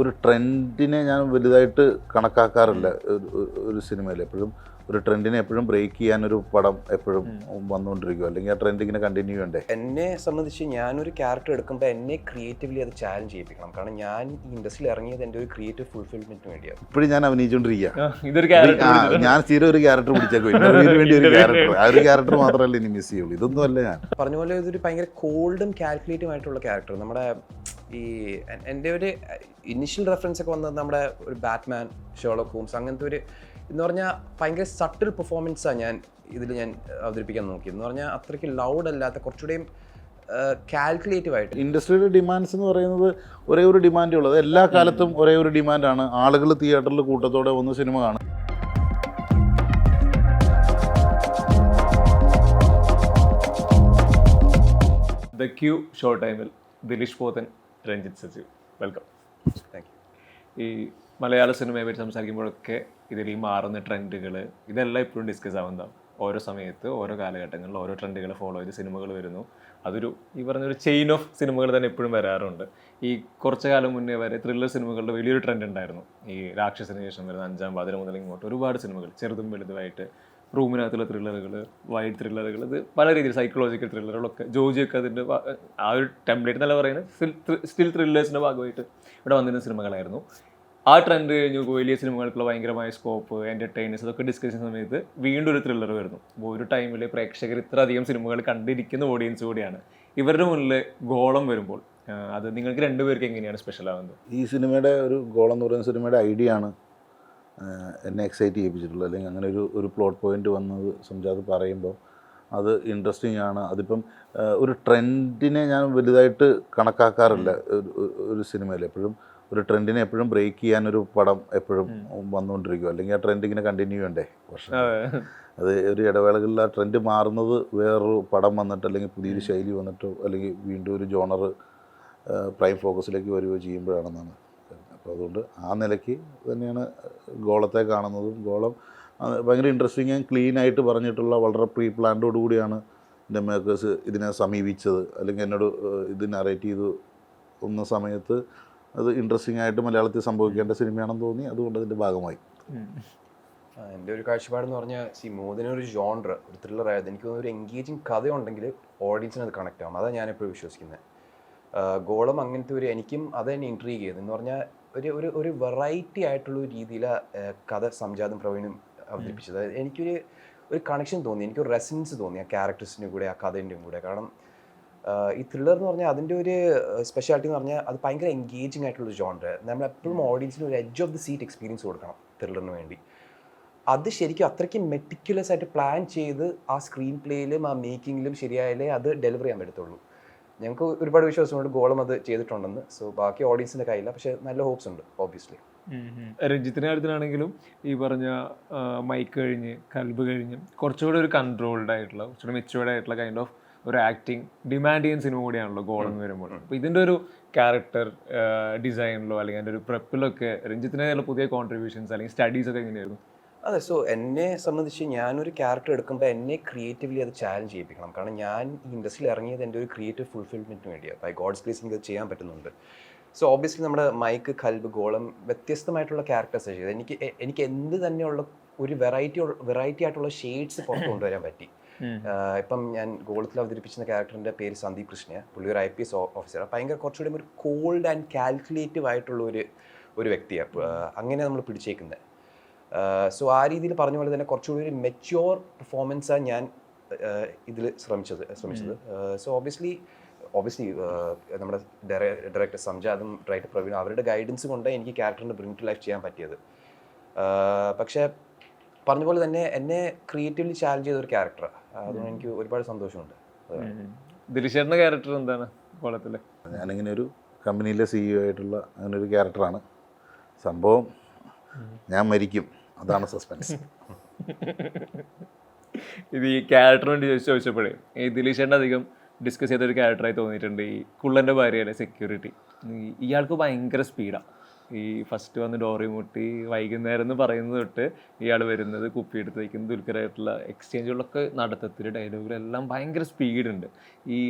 ഒരു ട്രെൻഡിനെ ഞാൻ വലുതായിട്ട് കണക്കാക്കാറില്ല ഒരു സിനിമയിൽ. എപ്പോഴും ഒരു ട്രെൻഡിനെ എപ്പോഴും ബ്രേക്ക് ചെയ്യാൻ ഒരു പടം എപ്പോഴും വന്നുകൊണ്ടിരിക്കും അല്ലെങ്കിൽ ആ ട്രെൻഡ് ഇങ്ങനെ കണ്ടിന്യൂ ചെയ്യണ്ടേ? എന്നെ സംബന്ധിച്ച് ഞാനൊരു ക്യാരക്ടർ എടുക്കുമ്പോൾ എന്നെ ക്രിയേറ്റീവ്ലി അത് ചാലഞ്ച് ചെയ്യിപ്പിക്കണം. കാരണം ഞാൻ ഈ ഇൻഡസ്ട്രിയിൽ ഇറങ്ങിയത് എന്റെ ഒരു ക്രിയേറ്റീവ് ഫുൾഫിൽമെന്റ് വേണ്ടിയാണ്. ഇപ്പോഴും ഞാൻ അഭിനയിച്ചുകൊണ്ടിരിക്കുക ഞാൻ സ്ഥിരം ഒരു ക്യാരക്ടർ പിടിച്ചേക്കും ഇന്റർവ്യൂവിന് വേണ്ടി ഒരു ക്യാരക്ടർ ആ ഒരു ക്യാരക്ടർ മാത്രമല്ല ഇനി മിസ് ചെയ്യുള്ളൂ. ഇതൊന്നും അല്ല ഞാൻ. പറഞ്ഞ പോലെ ഇതൊരു ഭയങ്കര കോൾഡും കാൽക്കുലേറ്റീവ് ആയിട്ടുള്ള ക്യാരക്ടർ നമ്മുടെ ഈ എന്റെ ഒരു ഇനിഷ്യൽ റെഫറൻസ് ഒക്കെ വന്നത് നമ്മുടെ ഒരു ബാറ്റ്മാൻ ഷോളോ ഹോംസ് അങ്ങനത്തെ ഒരു എന്ന് പറഞ്ഞാൽ ഭയങ്കര സട്ടിൽ പെർഫോമൻസാണ് ഞാൻ ഇതിൽ ഞാൻ അവതരിപ്പിക്കാൻ നോക്കിയത്. എന്ന് പറഞ്ഞാൽ അത്രയ്ക്ക് ലൗഡ് അല്ലാത്ത കുറച്ചുകൂടെയും കാൽക്കുലേറ്റീവ് ആയിട്ട്. ഇൻഡസ്ട്രിയുടെ ഡിമാൻഡ്സ് എന്ന് പറയുന്നത് ഒരേ ഒരു ഡിമാൻഡേ ഉള്ളത് എല്ലാ കാലത്തും ഒരേ ഒരു ഡിമാൻഡാണ് ആളുകൾ തിയേറ്ററിൽ കൂട്ടത്തോടെ ഒന്ന് സിനിമ കാണും. ദ ക്യൂ ഷോ ടൈമിൽ Dileesh Pothan Ranjith Sajeev. Welcome thank you ഈ മലയാള സിനിമയെ പറ്റി സംസാരിക്കുമ്പോഴൊക്കെ ഇതിൽ മാറുന്ന ട്രെൻഡുകൾ ഇതെല്ലാം ഇപ്പോഴും ഡിസ്കസ് ആവുന്നതാണ് ഓരോ സമയത്ത് ഓരോ കാലഘട്ടങ്ങളിൽ ഓരോ ട്രെൻഡുകൾ ഫോളോ ചെയ്ത് സിനിമകൾ വരുന്നു. അതൊരു ഈ പറഞ്ഞൊരു ചെയിൻ ഓഫ് സിനിമകൾ തന്നെ എപ്പോഴും വരാറുണ്ട്. ഈ കുറച്ച് കാലം മുന്നേ വരെ ത്രില്ലർ സിനിമകളുടെ വലിയൊരു ട്രെൻഡ് ഉണ്ടായിരുന്നു. ഈ രാക്ഷസിന് ശേഷം വരുന്ന അഞ്ചാം പാതിര മുതൽ ഇങ്ങോട്ട് ഒരുപാട് സിനിമകൾ ചെറുതും വലുതുമായിട്ട് റൂമിനകത്തുള്ള ത്രില്ലറുകൾ വൈഡ് ത്രില്ലറുകൾ ഇത് പല രീതിയിൽ സൈക്കോളജിക്കൽ ത്രില്ലറുകളൊക്കെ ജോജിയൊക്കെ അതിന്റെ ആ ഒരു ടെംപ്ലേറ്റ് എന്നല്ല പറയുന്നത് സ്റ്റിൽ ത്രില്ലേഴ്സിന്റെ ഭാഗമായിട്ട് ഇവിടെ വന്നിരുന്ന സിനിമകളായിരുന്നു. ആ ട്രെൻഡ് കഴിഞ്ഞു. വലിയ സിനിമകൾക്കുള്ള ഭയങ്കരമായ സ്കോപ്പ് എന്റർടൈനേഴ്സ് അതൊക്കെ ഡിസ്കസ് ചെയ്യുന്ന സമയത്ത് വീണ്ടും ഒരു ത്രില്ലർ വരുന്നു. അപ്പോൾ ഒരു ടൈമിൽ പ്രേക്ഷകർ ഇത്ര അധികം സിനിമകൾ കണ്ടിരിക്കുന്ന ഓഡിയൻസ് കൂടിയാണ്. ഇവരുടെ മുന്നിൽ ഗോളം വരുമ്പോൾ അത് നിങ്ങൾക്ക് രണ്ടുപേർക്ക് എങ്ങനെയാണ് സ്പെഷ്യൽ ആവുന്നത്? ഈ സിനിമയുടെ ഒരു ഗോളം എന്ന് പറയുന്ന സിനിമയുടെ ഐഡിയ ആണ് എന്നെ എക്സൈറ്റ് ചെയ്യിപ്പിച്ചിട്ടുള്ളത്. അല്ലെങ്കിൽ അങ്ങനെ ഒരു ഒരു പ്ലോട്ട് പോയിന്റ് വന്നത് സംജാത് പറയുമ്പോൾ അത് ഇൻട്രസ്റ്റിംഗ് ആണ്. അതിപ്പം ഒരു ട്രെൻഡിനെ ഞാൻ വലുതായിട്ട് കണക്കാക്കാറില്ല. ഒരു സിനിമയിൽ എപ്പോഴും ഒരു ട്രെൻഡിനെ എപ്പോഴും ബ്രേക്ക് ചെയ്യാൻ ഒരു പടം എപ്പോഴും വന്നുകൊണ്ടിരിക്കും. അല്ലെങ്കിൽ ആ ട്രെൻഡ് ഇങ്ങനെ കണ്ടിന്യൂ ചെയ്യണ്ടേ? പക്ഷെ അത്. ഒരു ഇടവേളകളിൽ ആ ട്രെൻഡ് മാറുന്നത് വേറൊരു പടം വന്നിട്ട് അല്ലെങ്കിൽ പുതിയൊരു ശൈലി വന്നിട്ടോ അല്ലെങ്കിൽ വീണ്ടും ഒരു ജോണർ പ്രൈം ഫോക്കസിലേക്ക് വരികയോ ചെയ്യുമ്പോഴാണെന്നാണ്. അപ്പോൾ അതുകൊണ്ട് ആ നിലയ്ക്ക് തന്നെയാണ് ഗോളത്തെ കാണുന്നതും. ഗോളം ഭയങ്കര ഇൻട്രസ്റ്റിംഗ് ആൻഡ് ക്ലീൻ ആയിട്ട് പറഞ്ഞിട്ടുള്ള വളരെ പ്രീ പ്ലാൻഡോടുകൂടിയാണ് എന്റെ മേക്കേഴ്സ് ഇതിനെ സമീപിച്ചത്. അല്ലെങ്കിൽ എന്നോട് ഇത് നറേറ്റ് ചെയ്തു ഒന്ന സമയത്ത് അത് ഇൻട്രസ്റ്റിംഗ് ആയിട്ട് മലയാളത്തിൽ സംഭവിക്കേണ്ട സിനിമയാണെന്ന് തോന്നി. അതുകൊണ്ട് അതിന്റെ ഭാഗമായി. എന്റെ ഒരു കാഴ്ചപ്പാടെന്ന് പറഞ്ഞാൽ സി മോദിന് ഒരു ജോൺർ ഒരു ത്രില്ലർ ആയത് എനിക്ക് തോന്നുന്നു ഒരു എൻഗേജിങ് കഥയുണ്ടെങ്കിൽ ഓഡിയൻസിന് അത് കണക്ട് ആവും അതാണ് ഞാനെപ്പോഴും വിശ്വസിക്കുന്നത് ഗോളം അങ്ങനത്തെ ഒരു എനിക്കും അത് തന്നെ ഇൻട്രീഗ് ചെയ്തു. എന്ന് പറഞ്ഞാൽ ഒരു ഒരു ഒരു വെറൈറ്റി ആയിട്ടുള്ള ഒരു രീതിയിലാണ് കഥ സംജാതും പ്രവീണും അവതരിപ്പിച്ചത്. അതായത് എനിക്കൊരു ഒരു കണക്ഷൻ തോന്നി. എനിക്കൊരു റെസൻസ് തോന്നി ആ ക്യാരക്ടേഴ്സിന്റെ കൂടെ ആ കഥേന്റെയും കൂടെ. കാരണം ഈ ത്രില്ലർ എന്ന് പറഞ്ഞാൽ അതിന്റെ ഒരു സ്പെഷ്യാലിറ്റി എന്ന് പറഞ്ഞാൽ അത് ഭയങ്കര എൻഗേജിങ് ആയിട്ടുള്ള ഒരു നമ്മൾ എപ്പോഴും ഓഡിയൻസിന് ഒരു edge of the seat experience കൊടുക്കണം ത്രില്ലറിന് വേണ്ടി. അത് ശരിക്കും അത്രയ്ക്ക് മെറ്റിക്കുലസ് ആയിട്ട് പ്ലാൻ ചെയ്ത് ആ സ്ക്രീൻ പ്ലേയിലും ആ മേക്കിങ്ങിലും ശരിയായാലേ അത് ഡെലിവർ ചെയ്യാൻ പറ്റത്തുള്ളൂ. ഞങ്ങൾക്ക് ഒരുപാട് വിശ്വാസമുണ്ട് ഗോളം അത് ചെയ്തിട്ടുണ്ടെന്ന്. സോ ബാക്കി ഓഡിയൻസിന്റെ കയ്യില്ല പക്ഷേ നല്ല ഹോപ്സ് ഉണ്ട് ഓബിയസ്ലി രഞ്ജിത്തിന്റെ കാര്യത്തിലാണെങ്കിലും ഈ പറഞ്ഞ മൈക്ക് കഴിഞ്ഞ് കൽബ് കഴിഞ്ഞ് കുറച്ചുകൂടെ ഒരു കൺട്രോൾഡ് ആയിട്ടുള്ള കുറച്ചുകൂടെ മെച്ചുവേർഡ് ആയിട്ടുള്ള കൈൻഡ് ഓഫ് ഒരു ആക്ടിങ് ഡിമാൻഡ് ചെയ്യുന്ന സിനിമ കൂടിയാണല്ലോ ഗോൾ എന്ന് വരുമ്പോൾ. അപ്പോൾ ഇതിന്റെ ഒരു ക്യാരക്ടർ ഡിസൈനിലോ അല്ലെങ്കിൽ അതിന്റെ ഒരു പ്രെപ്പിലൊക്കെ രഞ്ജിത്തിന് ചില പുതിയ കോൺട്രിബ്യൂഷൻസ് അല്ലെങ്കിൽ സ്റ്റഡീസ് ഒക്കെ എങ്ങനെയായിരുന്നു? അതെ സോ എന്നെ സംബന്ധിച്ച് ഞാനൊരു ക്യാരക്ടർ എടുക്കുമ്പോൾ എന്നെ ക്രിയേറ്റീവ്ലി അത് ചാലഞ്ച് ചെയ്യിപ്പിക്കണം. കാരണം ഞാൻ ഈ ഇൻഡസ്ട്രിയിൽ ഇറങ്ങിയത് എന്റെ ഒരു ക്രിയേറ്റീവ് ഫുൾഫിൽമെന്റിന് വേണ്ടിയാണ് ബൈ ഗോഡ്സ് ഗ്രേസ് എനിക്ക് അത് ചെയ്യാൻ പറ്റുന്നുണ്ട്. സോ ഓബിയസ്ലി നമ്മുടെ മൈക്ക് കൽബ് ഗോളം വ്യത്യസ്തമായിട്ടുള്ള ക്യാരക്ടേഴ്സ് ചെയ്തത്. എനിക്ക് എനിക്ക് എന്ത് തന്നെയുള്ള ഒരു വെറൈറ്റി വെറൈറ്റി ആയിട്ടുള്ള ഷെയ്ഡ്സ് പുറത്ത് കൊണ്ടുവരാൻ പറ്റി. ഇപ്പം ഞാൻ ഗോളത്തിൽ അവതരിപ്പിച്ചിരുന്ന ക്യാരക്ടറിന്റെ പേര് സന്ദീപ് കൃഷ്ണ പുള്ളി ഒരു ഐ പി എസ് ഓഫീസർ ഭയങ്കര കുറച്ചുകൂടി ഒരു കോൾഡ് ആൻഡ് കാൽക്കുലേറ്റീവ് ആയിട്ടുള്ള ഒരു ഒരു വ്യക്തിയാണ് അങ്ങനെ നമ്മൾ പിടിച്ചേക്കുന്നത് സോ ആ രീതിയിൽ പറഞ്ഞ പോലെ തന്നെ കുറച്ചുകൂടി ഒരു മെച്യോർ പെർഫോമൻസാണ് ഞാൻ ഇതിൽ ശ്രമിച്ചത് ശ്രമിച്ചത്. സോ ഓബിയസ്ലി ഓബിയസ്ലി നമ്മുടെ ഡയറക്ടർ സംജാദും ഡയറക്ടർ പ്രവീൺ അവരുടെ ഗൈഡൻസ് കൊണ്ട് എനിക്ക് ക്യാരക്ടറിനെ ബ്രിങ് ടു ലൈഫ് ചെയ്യാൻ പറ്റിയത്. പക്ഷേ പറഞ്ഞ പോലെ തന്നെ എന്നെ ക്രിയേറ്റീവ്ലി ചാലഞ്ച് ചെയ്ത ഒരു ക്യാരക്ടറാണ് അതുകൊണ്ട് എനിക്ക് ഒരുപാട് സന്തോഷമുണ്ട്. അതാണ്. ക്യാരക്ടർ എന്താണ് കോളത്തിൽ ഞാനിങ്ങനെ ഒരു കമ്പനിയിലെ സിഇഒ ആയിട്ടുള്ള അങ്ങനെ ഒരു ക്യാരക്ടറാണ് സംഭവം ഞാൻ മരിക്കും. അതാണ് സസ്പെൻസ് ഇത് ഈ ക്യാരക്ടറിന് വേണ്ടി ചോദിച്ചു ചോദിച്ചപ്പോഴേ ഈ ദിലീഷേണ്ട അധികം ഡിസ്കസ് ചെയ്ത ഒരു ക്യാരക്ടറായി തോന്നിയിട്ടുണ്ട് ഈ കുള്ളന്റെ ഭാര്യയുടെ സെക്യൂരിറ്റി ഇയാൾക്ക് ഭയങ്കര സ്പീഡാണ് ഈ ഫസ്റ്റ് വന്ന് ഡോറി മുട്ടി വൈകുന്നേരം എന്ന് പറയുന്നത് തൊട്ട് ഇയാൾ വരുന്നത് കുപ്പി എടുത്ത് വയ്ക്കുന്നത് ദുൽഖരായിട്ടുള്ള എക്സ്ചേഞ്ചുകളൊക്കെ നടത്തത്തിൽ ഡയലോഗിലെല്ലാം ഭയങ്കര സ്പീഡുണ്ട് ഈ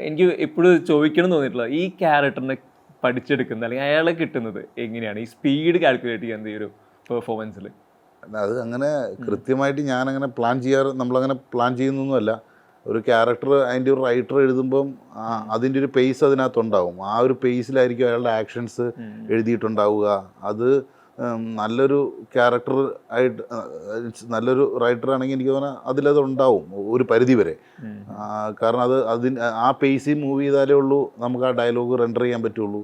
എനിക്ക് എപ്പോഴും ചോദിക്കണം എന്ന് തോന്നിയിട്ടുള്ള ഈ ക്യാരക്ടറിനെ പഠിച്ചെടുക്കുന്നത് അല്ലെങ്കിൽ അയാളെ കിട്ടുന്നത് എങ്ങനെയാണ്? ഈ സ്പീഡ് കാൽക്കുലേറ്റ് ചെയ്യാൻ ഈ ഒരു പെർഫോമൻസിൽ അത് അങ്ങനെ കൃത്യമായിട്ട് ഞാനങ്ങനെ പ്ലാൻ ചെയ്യാറ് നമ്മളങ്ങനെ പ്ലാൻ ചെയ്യുന്നൊന്നുമല്ല. ഒരു ക്യാരക്ടർ അതിന്റെ ഒരു റൈറ്റർ എഴുതുമ്പം അതിന്റെ ഒരു പേസ് അതിനകത്തുണ്ടാവും. ആ ഒരു പേസിലായിരിക്കും അയാളുടെ ആക്ഷൻസ് എഴുതിയിട്ടുണ്ടാവുക. അത് നല്ലൊരു ക്യാരക്ടർ ആയിട്ട് നല്ലൊരു റൈറ്റർ ആണെങ്കിൽ എനിക്ക് തോന്നുന്നത് അതിലത് ഉണ്ടാവും ഒരു പരിധി വരെ കാരണം അത് അതിന് ആ പേസിൽ മൂവ് ചെയ്താലേ ഉള്ളൂ നമുക്ക് ആ ഡയലോഗ് റെൻഡർ ചെയ്യാൻ പറ്റുള്ളൂ.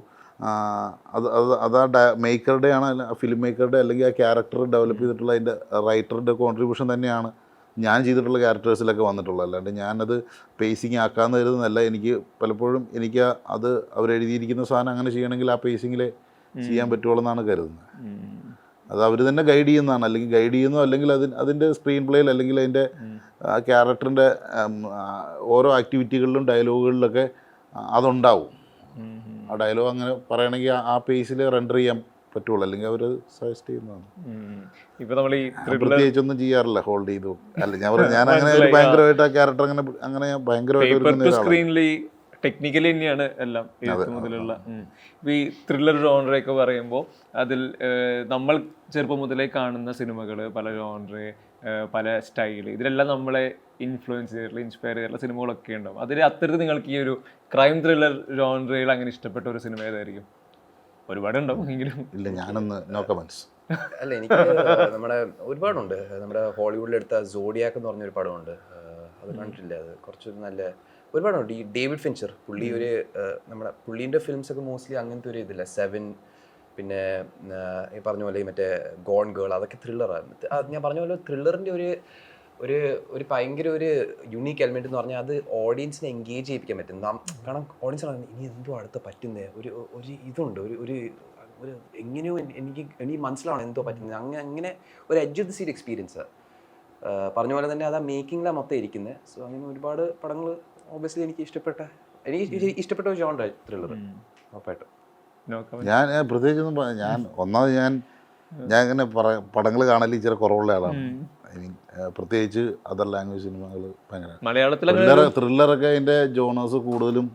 അത് അത് അത് ആ മേക്കറുടെ ആണ് ഫിലിം മേക്കറുടെ അല്ലെങ്കിൽ ആ ക്യാരക്ടർ ഡെവലപ്പ് ചെയ്തിട്ടുള്ള അതിന്റെ റൈറ്ററുടെ കോൺട്രിബ്യൂഷൻ തന്നെയാണ്. ഞാൻ ചെയ്തിട്ടുള്ള ക്യാരക്ടേഴ്സിലൊക്കെ വന്നിട്ടുള്ളത് അല്ലാണ്ട് ഞാനത് പേസിങ് ആക്കാമെന്ന് കരുതുന്നല്ല എനിക്ക് പലപ്പോഴും എനിക്ക് അത് അവരെഴുതിയിരിക്കുന്ന സാധനം അങ്ങനെ ചെയ്യണമെങ്കിൽ ആ പേസിങ്ങിൽ ചെയ്യാൻ പറ്റുള്ളൂ എന്നാണ് കരുതുന്നത് അത് അവർ തന്നെ ഗൈഡ് ചെയ്യുന്നതാണ്. അല്ലെങ്കിൽ ഗൈഡ് ചെയ്യുന്നു അല്ലെങ്കിൽ അതിന് അതിന്റെ സ്ക്രീൻ പ്ലേയിൽ അല്ലെങ്കിൽ അതിന്റെ ക്യാരക്ടറിന്റെ ഓരോ ആക്ടിവിറ്റികളിലും ഡയലോഗുകളിലൊക്കെ അതുണ്ടാവും. ആ ഡയലോഗ് അങ്ങനെ പറയണമെങ്കിൽ ആ- പേസിൽ റെൻഡർ ചെയ്യാൻ പറ്റുള്ളൂ. അല്ലെങ്കിൽ അവർ സജസ്റ്റ് ചെയ്യുന്നതാണ്. ഇപ്പൊ നമ്മൾ ഈ പ്രത്യേകിച്ചൊന്നും ചെയ്യാറില്ല ഹോൾഡ് ചെയ്തു. അല്ല ഞാൻ പറഞ്ഞു ഞാൻ അങ്ങനെ ഒരു. ഭയങ്കരമായിട്ട് ആ ക്യാരക്ടർ അങ്ങനെ അങ്ങനെ ഭയങ്കരമായിട്ട് സ്ക്രീനിൽ ടെക്നിക്കലി തന്നെയാണ് എല്ലാം എഴുത്ത് മുതലുള്ള ഈ ത്രില്ലർ ജോണറൊക്കെ പറയുമ്പോൾ അതിൽ നമ്മൾ ചെറുപ്പം മുതലേ കാണുന്ന സിനിമകൾ പല ജോണറ് പല സ്റ്റൈൽ ഇതിലെല്ലാം നമ്മളെ ഇൻഫ്ലുവൻസ് ചെയ്തിട്ടുള്ള ഇൻസ്പയർ ചെയ്തിട്ടുള്ള സിനിമകളൊക്കെ ഉണ്ടാവും. അതിൽ അത്തരത്തിൽ നിങ്ങൾക്ക് ഈ ഒരു ക്രൈം ത്രില്ലർ ജോണറയിൽ അങ്ങനെ ഇഷ്ടപ്പെട്ട ഒരു സിനിമ ഏതായിരിക്കും? ഒരുപാട് ഉണ്ടാവും എങ്കിലും. ഇല്ല ഞാനൊന്ന് നോ കമൻസ് അല്ല എനിക്ക് നമ്മുടെ ഒരുപാടുണ്ട്. നമ്മുടെ ഹോളിവുഡിൽ എടുത്ത സോഡിയാക്ക് എന്ന് പറഞ്ഞ ഒരു പടമുണ്ട് അത് കണ്ടിട്ടില്ല. അത് കുറച്ചൊരു നല്ല ഒരുപാടുണ്ട്. ഈ ഡേവിഡ് ഫിൻച്ചർ പുള്ളി ഒരു നമ്മുടെ പുള്ളീന്റെ ഫിലിംസ് ഒക്കെ മോസ്റ്റ്ലി അങ്ങനത്തെ ഒരു ഇതില്ല. സെവൻ പിന്നെ ഈ പറഞ്ഞ പോലെ മറ്റേ ഗോൺ ഗേൾ അതൊക്കെ ത്രില്ലറാണ് ഞാൻ പറഞ്ഞ പോലെ ത്രില്ലറിന്റെ ഒരു ഒരു ഒരു ഭയങ്കര ഒരു യുണീക്ക് എലമെന്റ് എന്ന് പറഞ്ഞാൽ അത് ഓഡിയൻസിനെ എൻഗേജ് ചെയ്യിപ്പിക്കാൻ പറ്റും. നാം കാരണം ഓഡിയൻസ് ഇനി എന്തോ അടുത്ത് പറ്റുന്നത് ഒരു ഒരു ഇതുണ്ട്. ഒരു ഒരു ഒരു എങ്ങനെയോ എനിക്ക് എനിക്ക് മനസ്സിലാവണം എന്തോ പറ്റുന്നത് അങ്ങനെ അങ്ങനെ ഒരു edge of the seat experience പറഞ്ഞ പോലെ തന്നെ അത് ആ മേക്കിങ്ങിലാണ് മൊത്തം ഇരിക്കുന്നത് സോ അങ്ങനെ ഒരുപാട് പടങ്ങൾ ഓബിയസ്ലി എനിക്ക് ഇഷ്ടപ്പെട്ട എനിക്ക് ഇഷ്ടപ്പെട്ട ഒരു ജോൺ ത്രില്ലർ ഉറപ്പായിട്ടും. ഞാൻ പ്രത്യേകിച്ചൊന്നും ഞാൻ ഒന്നാമത് ഞാൻ ഞാൻ ഇങ്ങനെ പടങ്ങൾ കാണൽ ഇച്ചിരി കുറവുള്ള ആളാണ്. മീൻ പ്രത്യേകിച്ച് അതർ ലാംഗ്വേജ് സിനിമകൾ ഭയങ്കര മലയാളത്തിലെ ത്രില്ലറൊക്കെ അതിന്റെ ജോണേഴ്സ് കൂടുതലും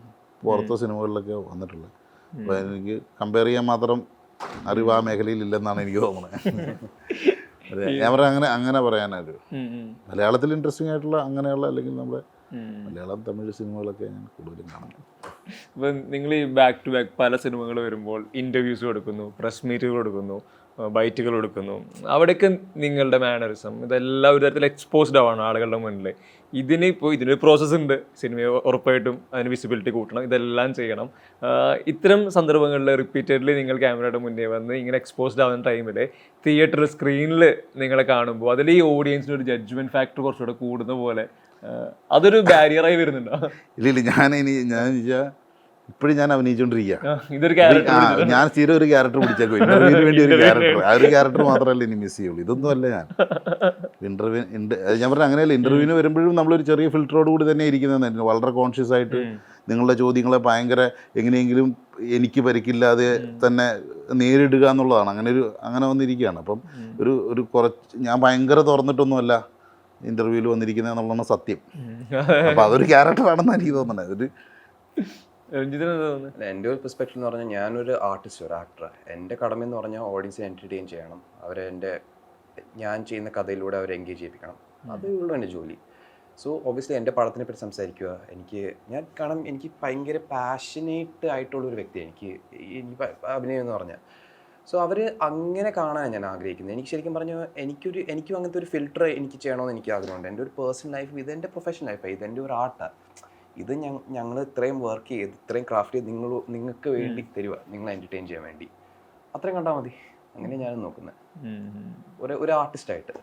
പുറത്തെ സിനിമകളിലൊക്കെ വന്നിട്ടുള്ളത് അപ്പോൾ എനിക്ക് കമ്പയർ ചെയ്യാൻ മാത്രം അറിവ് ആ മേഖലയിൽ ഇല്ലെന്നാണ് എനിക്ക് തോന്നുന്നത് ഞാൻ പറയാം അങ്ങനെ അങ്ങനെ പറയാനൊരു മലയാളത്തിൽ ഇൻട്രസ്റ്റിംഗ് ആയിട്ടുള്ള അങ്ങനെയുള്ള അല്ലെങ്കിൽ നമ്മുടെ മലയാളം തമിഴ് സിനിമകളൊക്കെ ഞാൻ കൂടുതലും കാണുന്നത് അപ്പം നിങ്ങൾ ഈ ബാക്ക് ടു ബാക്ക് പല സിനിമകൾ വരുമ്പോൾ ഇന്റർവ്യൂസ് കൊടുക്കുന്നു പ്രസ് മീറ്റുകൾ കൊടുക്കുന്നു. ബൈറ്റുകൾ കൊടുക്കുന്നു. അവിടെയൊക്കെ നിങ്ങളുടെ മാനറിസം ഇതെല്ലാം ഒരു തരത്തിൽ എക്സ്പോസ്ഡ് ആവാണ് ആളുകളുടെ മുന്നിൽ. ഇതിന് ഇപ്പോൾ ഇതിനൊരു പ്രോസസ്സ് ഉണ്ട്. സിനിമയെ ഉറപ്പായിട്ടും അതിന് വിസിബിലിറ്റി കൂട്ടണം. ഇതെല്ലാം ചെയ്യണം. ഇത്തരം സന്ദർഭങ്ങളിൽ റിപ്പീറ്റഡ്ലി നിങ്ങൾ ക്യാമറയുടെ മുന്നേ വന്ന് ഇങ്ങനെ എക്സ്പോസ്ഡ് ആവുന്ന ടൈമിൽ തിയേറ്റർ സ്ക്രീനിൽ നിങ്ങളെ കാണുമ്പോൾ അതിൽ ഈ ഓഡിയൻസിന് ഒരു ജഡ്ജ്മെന്റ് ഫാക്ടർ കുറച്ചുകൂടെ കൂടുന്ന പോലെ അതൊരു ബാരിയറായി വരുന്നുണ്ടോ? ഇല്ല ഇല്ല ഞാൻ ഇനി ഞാൻ ഇപ്പോഴും ഞാൻ അഭിനയിച്ചുകൊണ്ടിരിക്കുകയാണ് ഞാൻ സ്ഥിരം ഒരു ക്യാരക്ടർ പിടിച്ചേക്കും ഇന്റർവ്യൂവിന് വേണ്ടി ഒരു ക്യാരക്ടർ ആ ഒരു ക്യാരക്ടർ മാത്രമല്ല ഇനി മിസ് ചെയ്യുള്ളൂ. ഇതൊന്നും അല്ല ഞാൻ ഇന്റർവ്യൂ ഞാൻ പറഞ്ഞ അങ്ങനെയല്ല ഇന്റർവ്യൂവിന് വരുമ്പോഴും നമ്മളൊരു ചെറിയ ഫിൽറ്ററോട് കൂടി തന്നെ ഇരിക്കുന്നത് വളരെ കോൺഷ്യസ് ആയിട്ട് നിങ്ങളുടെ ചോദ്യങ്ങളെ ഭയങ്കര എങ്ങനെയെങ്കിലും എനിക്ക് പരിക്കില്ലാതെ തന്നെ നേരിടുക എന്നുള്ളതാണ്. അങ്ങനെ ഒരു അങ്ങനെ വന്നിരിക്കുകയാണ്. അപ്പം ഒരു ഒരു കുറച്ച് ഞാൻ ഭയങ്കര തുറന്നിട്ടൊന്നുമല്ല ഇന്റർവ്യൂവിൽ വന്നിരിക്കുന്നത് എന്നുള്ളതാണ് സത്യം. അപ്പം അതൊരു ക്യാരക്ടറാണെന്ന് എനിക്ക് തോന്നുന്നത്. ഒരു എന്റെ ഒരു പെർസ്പെക്റ്റീവ് എന്ന് പറഞ്ഞാൽ ഞാനൊരു ആർട്ടിസ്റ്റ് ഒരു ആക്ടർ എന്റെ കടമ എന്ന് പറഞ്ഞാൽ ഓഡിയൻസിനെ എന്റർടൈൻ ചെയ്യണം. അവരെ എന്റെ ഞാൻ ചെയ്യുന്ന കഥയിലൂടെ അവരെ എൻഗേജ് ചെയ്യിപ്പിക്കണം. അതേ ഉള്ളൂ എന്റെ ജോലി. സോ ഒബ്വിയസ്ലി എന്റെ പടത്തിനെ പറ്റി സംസാരിക്കുക. എനിക്ക് ഞാൻ കാരണം എനിക്ക് ഭയങ്കര പാഷനേറ്റ് ആയിട്ടുള്ള ഒരു വ്യക്തിയാണ്. എനിക്ക് എനിക്ക് അഭിനയം എന്ന് പറഞ്ഞാൽ. സോ അവർ അങ്ങനെ കാണാൻ ഞാൻ ആഗ്രഹിക്കുന്നത്. എനിക്ക് ശരിക്കും പറഞ്ഞാൽ എനിക്കൊരു എനിക്കും അങ്ങനത്തെ ഒരു ഫിൽട്ടർ എനിക്ക് ചെയ്യണമെന്ന് എനിക്ക് ആഗ്രഹമുണ്ട്. എന്റെ ഒരു പേഴ്സണൽ ലൈഫ് ഇത് എന്റെ പ്രൊഫഷണൽ ലൈഫാണ് ഇത് എന്റെ ഒരു ആർട്ടാണ് ഇത് ഞങ്ങൾ ഇത്രയും വർക്ക് ചെയ്ത് ഇത്രയും ക്രാഫ്റ്റ് ചെയ്ത് നിങ്ങൾ നിങ്ങൾക്ക് വേണ്ടി തരുക നിങ്ങളെ എന്റർടൈൻ ചെയ്യാൻ വേണ്ടി. അത്രയും കണ്ടാൽ മതി. അങ്ങനെ ഞാൻ നോക്കുന്നത് ഒരു ഒരു ആർട്ടിസ്റ്റായിട്ട്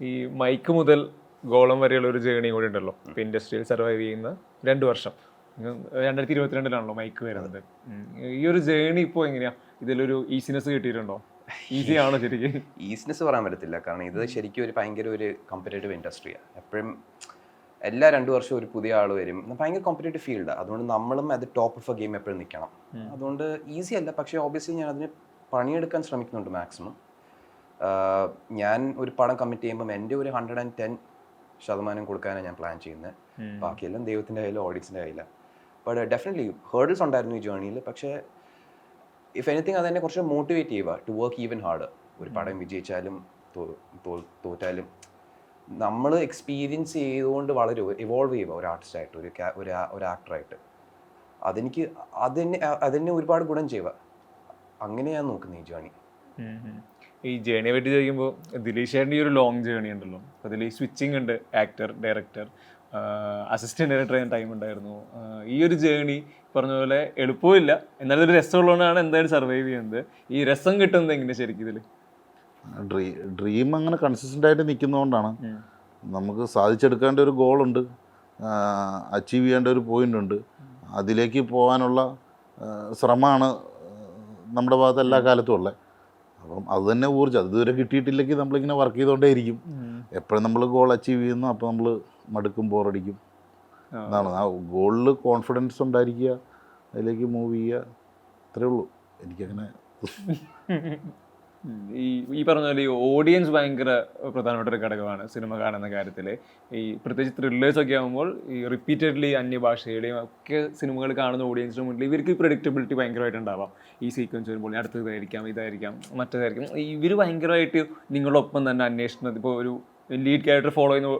ഈ മൈക്ക് മുതൽ ഗോളം വരെയുള്ള ഒരു ജേണി കൂടി ഉണ്ടല്ലോ. ഇപ്പൊ ഇൻഡസ്ട്രിയിൽ സർവൈവ് ചെയ്യുന്ന രണ്ട് വർഷം. രണ്ടായിരത്തി ഇരുപത്തിരണ്ടിലാണല്ലോ മൈക്ക് വരുന്നത്. ഈ ഒരു ജേണി ഇപ്പോൾ എങ്ങനെയാ? ഇതിലൊരു ഈസിനെസ് കിട്ടിയിട്ടുണ്ടോ? ഈസിയാണോ ആണോ ശരിക്കും? ഈസിനെസ് പറയാൻ പറ്റത്തില്ല. കാരണം ഇത് ശരിക്കും ഒരു ഭയങ്കര ഒരു കമ്പറ്റേറ്റീവ് ഇൻഡസ്ട്രിയാണ് എപ്പോഴും എല്ലാ രണ്ടു വർഷവും ഒരു പുതിയ ആൾ വരും. ഭയങ്കര കോമ്പറ്റേറ്റീവ് ഫീൽഡാണ് അതുകൊണ്ട് നമ്മളും അത് ടോപ്പ് ഓഫ് എ ഗെയിം എപ്പോഴും നിൽക്കണം. അതുകൊണ്ട് ഈസി അല്ല. പക്ഷേ ഓബിയസ്ലി ഞാൻ അതിന് പണിയെടുക്കാൻ ശ്രമിക്കുന്നുണ്ട് മാക്സിമം ഞാൻ ഒരു പടം കമ്മിറ്റ് ചെയ്യുമ്പോൾ എന്റെ ഒരു ഹൺഡ്രഡ് ആൻഡ് ടെൻ ശതമാനം കൊടുക്കാനാണ് ഞാൻ പ്ലാൻ ചെയ്യുന്നത്. ബാക്കിയെല്ലാം ദൈവത്തിന്റെ കയ്യിലും ഓഡിയൻസിന്റെ കയ്യിലാണ് ബട്ട് ഡെഫിനറ്റ്ലി ഹേർഡിൽസ് ഉണ്ടായിരുന്നു ഈ ജേണിയിൽ പക്ഷേ ഇഫ് എനിത്തിങ് അതെന്നെ കുറച്ച് മോട്ടിവേറ്റ് ചെയ്യുക ടു വർക്ക് ഈവൻ ഹാർഡ് ഒരു പടം വിജയിച്ചാലും തോറ്റാലും. നമ്മൾ എക്സ്പീരിയൻസ് ചെയ്തുകൊണ്ട് വളരെ ഇവോൾവ് ചെയ്യുക ഒരു ആർട്ടിസ്റ്റായിട്ട് ഒരു ഒരു ഒരു ആക്ടറായിട്ട് അതെനിക്ക് അതെന്നെ അതെന്നെ ഒരുപാട് ഗുണം ചെയ്യുക അങ്ങനെ ഞാൻ നോക്കുന്നത് ഈ ജേണി. ഈ ജേണിയെ പറ്റി ചോദിക്കുമ്പോൾ ദിലീഷ് ഈ ഒരു ലോങ് ജേണി ഉണ്ടല്ലോ. അതിൽ ഈ സ്വിച്ചിങ് ഉണ്ട് ആക്ടർ ഡയറക്ടർ അസിസ്റ്റന്റ് ഡയറക്ടർ ചെയ്യാൻ ടൈം ഉണ്ടായിരുന്നു. ഈ ഒരു ജേണി പറഞ്ഞ പോലെ എളുപ്പമില്ല എന്നാലും ഒരു രസമുള്ളതുകൊണ്ടാണ് എന്തായാലും സർവൈവ് ചെയ്യുന്നത്. ഈ രസം കിട്ടുന്നത് എങ്ങനെ ശരിക്കും ഇതിൽ ഡ്രീ ഡ്രീം അങ്ങനെ കൺസിസ്റ്റന്റ് ആയിട്ട് നിൽക്കുന്നതുകൊണ്ടാണ് നമുക്ക് സാധിച്ചെടുക്കേണ്ട ഒരു ഗോളുണ്ട്. അച്ചീവ് ചെയ്യേണ്ട ഒരു പോയിന്റ് ഉണ്ട്. അതിലേക്ക് പോകാനുള്ള ശ്രമമാണ് നമ്മുടെ ഭാഗത്ത് എല്ലാ കാലത്തും ഉള്ളത് അപ്പം അത് തന്നെ ഊർജം. അത് ഇതുവരെ കിട്ടിയിട്ടില്ലെങ്കിൽ നമ്മളിങ്ങനെ വർക്ക് ചെയ്തുകൊണ്ടേയിരിക്കും എപ്പോഴും നമ്മൾ ഗോൾ അച്ചീവ് ചെയ്യുന്നു അപ്പോൾ നമ്മൾ മടുക്കും ബോറടിക്കും എന്നാണ് ആ. ഗോളിൽ കോൺഫിഡൻസ് ഉണ്ടായിരിക്കുക അതിലേക്ക് മൂവ് ചെയ്യുക അത്രേ ഉള്ളൂ. എനിക്കങ്ങനെ. ഈ ഈ പറഞ്ഞ പോലെ ഈ ഓഡിയൻസ് ഭയങ്കര പ്രധാനപ്പെട്ട ഒരു ഘടകമാണ് സിനിമ കാണുന്ന കാര്യത്തിൽ ഈ പ്രത്യേകിച്ച് ത്രില്ലേഴ്സ് ഒക്കെ ആകുമ്പോൾ ഈ റിപ്പീറ്റഡ്ലി അന്യഭാഷയുടെയും ഒക്കെ സിനിമകൾ കാണുന്ന ഓഡിയൻസിന് മുന്നിൽ ഇവർക്ക് ഈ പ്രഡിക്റ്റബിലിറ്റി ഭയങ്കരമായിട്ട് ഉണ്ടാവാം. ഈ സീക്വൻസ് വരുമ്പോൾ അടുത്തതായിരിക്കാം ഇതായിരിക്കാം മറ്റേതായിരിക്കും. ഇവർ ഭയങ്കരമായിട്ട് നിങ്ങളൊപ്പം തന്നെ അന്വേഷണം ഇപ്പോൾ ഒരു ലീഡ് ക്യാരക്ടർ ഫോളോ ചെയ്യുന്ന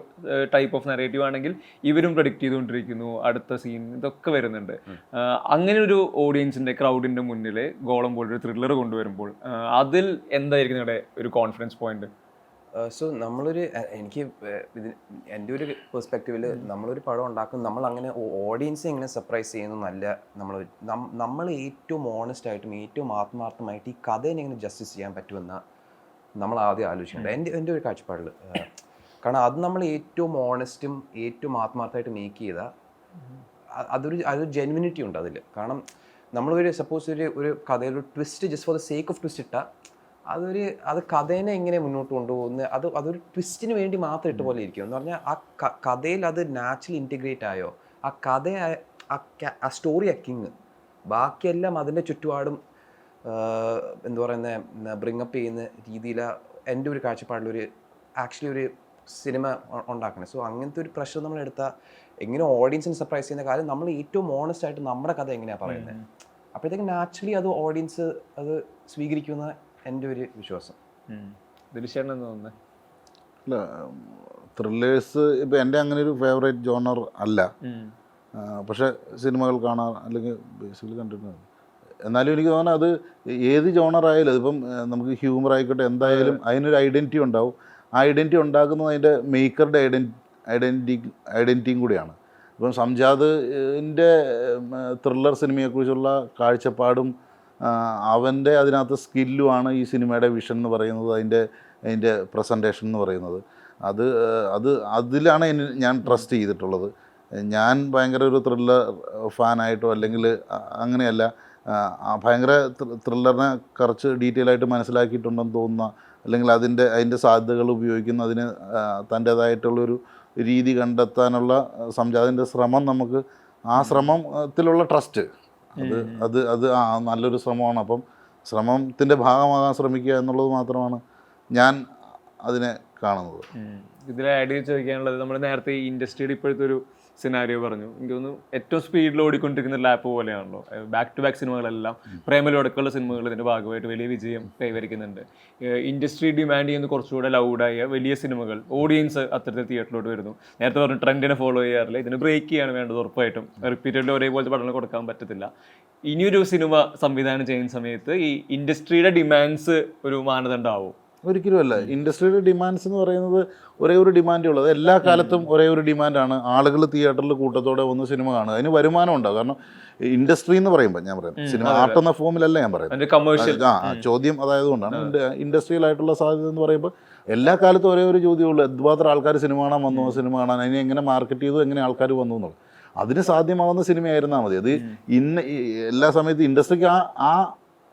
ടൈപ്പ് ഓഫ് നെറേറ്റീവ് ആണെങ്കിൽ ഇവരും പ്രഡിക്റ്റ് ചെയ്തുകൊണ്ടിരിക്കുന്നു അടുത്ത സീൻ ഇതൊക്കെ വരുന്നുണ്ട്. അങ്ങനെ ഒരു ഓഡിയൻസിന്റെ ക്രൗഡിന്റെ മുന്നിൽ ഗോളം പോലൊരു ത്രില്ലർ കൊണ്ടുവരുമ്പോൾ അതിൽ എന്തായിരിക്കും നിങ്ങളുടെ ഒരു കോൺഫിഡൻസ് പോയിന്റ് സോ നമ്മളൊരു എനിക്ക് ഇതിന് ഇത് എന്റെ ഒരു പെർസ്പെക്റ്റീവിൽ നമ്മളൊരു പടം ഉണ്ടാക്കും നമ്മൾ അങ്ങനെ ഓഡിയൻസ് എങ്ങനെ സർപ്രൈസ് ചെയ്യുന്നു നല്ല നമ്മൾ നമ്മൾ ഏറ്റവും ഓണസ്റ്റ് ആയിട്ടും ഏറ്റവും ആത്മാർത്ഥമായിട്ട് ഈ കഥയെ എങ്ങനെ ജസ്റ്റിസ് ചെയ്യാൻ പറ്റുമെന്ന നമ്മൾ ആദ്യം ആലോചിക്കേണ്ടത് എന്റെ എന്റെ ഒരു കാഴ്ചപ്പാടിൽ കാരണം അത് നമ്മൾ ഏറ്റവും ഓണസ്റ്റും ഏറ്റവും ആത്മാർത്ഥമായിട്ട് മേക്ക് ചെയ്ത അതൊരു അതൊരു ജെന്വിനിറ്റി ഉണ്ട് അതിൽ കാരണം നമ്മളൊരു സപ്പോസ് ഒരു ഒരു കഥയിൽ ഒരു twist just for the sake of twist ഇട്ടാൽ അതൊരു അത് കഥേനെ എങ്ങനെ മുന്നോട്ട് കൊണ്ടുപോകുന്ന അത് അതൊരു ട്വിസ്റ്റിന് വേണ്ടി മാത്രം ഇട്ട പോലെ ഇരിക്കും. എന്ന് പറഞ്ഞാൽ ആ കഥയിൽ അത് നാച്ചുറൽ ഇന്റിഗ്രേറ്റ് ആയോ ആ കഥ ആ- സ്റ്റോറി ആ കിങ് ബാക്കിയെല്ലാം അതിന്റെ ചുറ്റുപാടും എന്താ പറയുന്ന ബ്രിങ്ങപ്പ് ചെയ്യുന്ന രീതിയിൽ എന്റെ ഒരു കാഴ്ചപ്പാടിലൊരു ആക്ച്വലി ഒരു സിനിമ ഉണ്ടാക്കണേ. സോ അങ്ങനത്തെ ഒരു പ്രഷർ നമ്മൾ എടുത്താൽ എങ്ങനെ ഓഡിയൻസിനെ സർപ്രൈസ് ചെയ്യുന്ന കാര്യം നമ്മൾ ഏറ്റവും ഓണസ്റ്റ് ആയിട്ട് നമ്മുടെ കഥ എങ്ങനെയാണ് പറയുന്നത് അപ്പോഴത്തേക്ക് നാച്ചുറലി അത് ഓഡിയൻസ് അത് സ്വീകരിക്കുന്ന എന്റെ ഒരു വിശ്വാസം. തോന്നുന്നത് അല്ല ത്രില്ലേഴ്സ് ഇപ്പം എന്റെ അങ്ങനെ ഒരു ഫേവറേറ്റ് ജോണർ അല്ല. പക്ഷേ സിനിമകൾ കാണാൻ അല്ലെങ്കിൽ ബേസിക്കലി കണ്ടിട്ടുണ്ട് എന്നാലും എനിക്ക് തോന്നുന്നത് അത് ഏത് ജോണർ ആയാലും അതിപ്പം നമുക്ക് ഹ്യൂമർ ആയിക്കോട്ടെ എന്തായാലും അതിനൊരു ഐഡന്റിറ്റി ഉണ്ടാവും. ആ ഐഡന്റിറ്റി ഉണ്ടാക്കുന്നത് അതിന്റെ മേക്കറുടെ ഐഡൻ ഐഡന്റി ഐഡന്റിറ്റിയും കൂടിയാണ്. ഇപ്പം സംജാദിന്റെ ത്രില്ലർ സിനിമയെക്കുറിച്ചുള്ള കാഴ്ചപ്പാടും അവന്റെ അതിനകത്ത് സ്കില്ലുമാണ് ഈ സിനിമയുടെ വിഷൻ എന്ന് പറയുന്നത് അതിന്റെ അതിന്റെ പ്രസന്റേഷൻ എന്ന് പറയുന്നത്. അത് അത് അതിലാണ് ഞാൻ ട്രസ്റ്റ് ചെയ്തിട്ടുള്ളത്. ഞാൻ ഭയങ്കര ഒരു ത്രില്ലർ ഫാനായിട്ടോ അല്ലെങ്കിൽ അങ്ങനെയല്ല. ഭയങ്കര ത്രില്ലറിനെ കുറച്ച് ഡീറ്റെയിൽ ആയിട്ട് മനസ്സിലാക്കിയിട്ടുണ്ടെന്ന് തോന്നുന്ന അല്ലെങ്കിൽ അതിന്റെ അതിന്റെ സാധ്യതകൾ ഉപയോഗിക്കുന്ന അതിന് തന്റേതായിട്ടുള്ളൊരു രീതി കണ്ടെത്താനുള്ള സംജാതിന്റെ ശ്രമം നമുക്ക് ആ ശ്രമത്തിലുള്ള ട്രസ്റ്റ് അത് അത് അത് ആ നല്ലൊരു ശ്രമമാണ്. അപ്പം ശ്രമത്തിന്റെ ഭാഗമാകാൻ ശ്രമിക്കുക എന്നുള്ളത് മാത്രമാണ് ഞാൻ അതിനെ കാണുന്നത്. ഇതിൽ ആഡ് ചെയ്ത് ചോദിക്കാനുള്ളത് നമ്മൾ നേരത്തെ ഈ ഇൻഡസ്ട്രിയുടെ ഇപ്പോഴത്തെ ഒരു സിനാരിയോ പറഞ്ഞു. എനിക്ക് തോന്നുന്നു ഏറ്റവും സ്പീഡിൽ ഓടിക്കൊണ്ടിരിക്കുന്ന ലാപ്പ് പോലെയാണല്ലോ. ബാക്ക് ടു ബാക്ക് സിനിമകളെല്ലാം പ്രേമലോടക്കുള്ള സിനിമകൾ ഇതിന്റെ ഭാഗമായിട്ട് വലിയ വിജയം കൈവരിക്കുന്നുണ്ട്. ഇൻഡസ്ട്രി ഡിമാൻഡ് ചെയ്യുന്ന കുറച്ചുകൂടെ ലൗഡായ വലിയ സിനിമകൾ ഓഡിയൻസ് അത്തരത്തിൽ തിയേറ്ററിലോട്ട് വരുന്നു. നേരത്തെ പറഞ്ഞു ട്രെൻഡിനെ ഫോളോ ചെയ്യാറില്ല. ഇതിന് ബ്രേക്ക് ചെയ്യാണ് വേണ്ടത് ഉറപ്പായിട്ടും. റിപ്പീറ്റഡ്ലി ഒരേപോലത്തെ പഠനം കൊടുക്കാൻ പറ്റത്തില്ല. ഇനിയൊരു സിനിമ സംവിധാനം ചെയ്യുന്ന സമയത്ത് ഈ ഇൻഡസ്ട്രിയുടെ ഡിമാൻഡ്സ് ഒരു മാനദണ്ഡമാവും. ഒരിക്കലുമല്ല. ഇൻഡസ്ട്രിയുടെ ഡിമാൻഡ്സ് എന്ന് പറയുന്നത് ഒരേ ഒരു ഡിമാൻഡേ ഉള്ളത് എല്ലാ കാലത്തും ഒരേ ഒരു ഡിമാൻഡാണ് ആളുകൾ തിയേറ്ററിൽ കൂട്ടത്തോടെ വന്ന് സിനിമ കാണുക. അതിന് വരുമാനം ഉണ്ടാവും. കാരണം ഇൻഡസ്ട്രി എന്ന് പറയുമ്പോൾ ഞാൻ പറയാം സിനിമ ആർട്ട് എന്ന ഫോമിലല്ല ഞാൻ പറയുന്നത്. കമേഴ്ഷ്യൽ ആ ചോദ്യം അതായതുകൊണ്ടാണ്. ഇൻഡസ്ട്രിയൽ ആയിട്ടുള്ള സാധ്യത എന്ന് പറയുമ്പോൾ എല്ലാ കാലത്തും ഒരേ ഒരു ചോദ്യമുള്ളൂ എന്തുമാത്രം ആൾക്കാർ സിനിമ കാണാൻ വന്നു? സിനിമ കാണാൻ? അതിനെ എങ്ങനെ മാർക്കറ്റ് ചെയ്തു? എങ്ങനെ ആൾക്കാർ വന്നു എന്നുള്ളത്. അതിന് സാധ്യമാവുന്ന സിനിമയായിരുന്നാൽ മതി. അത് ഇന്ന് എല്ലാ സമയത്തും ഇൻഡസ്ട്രിക്ക് ആ ആ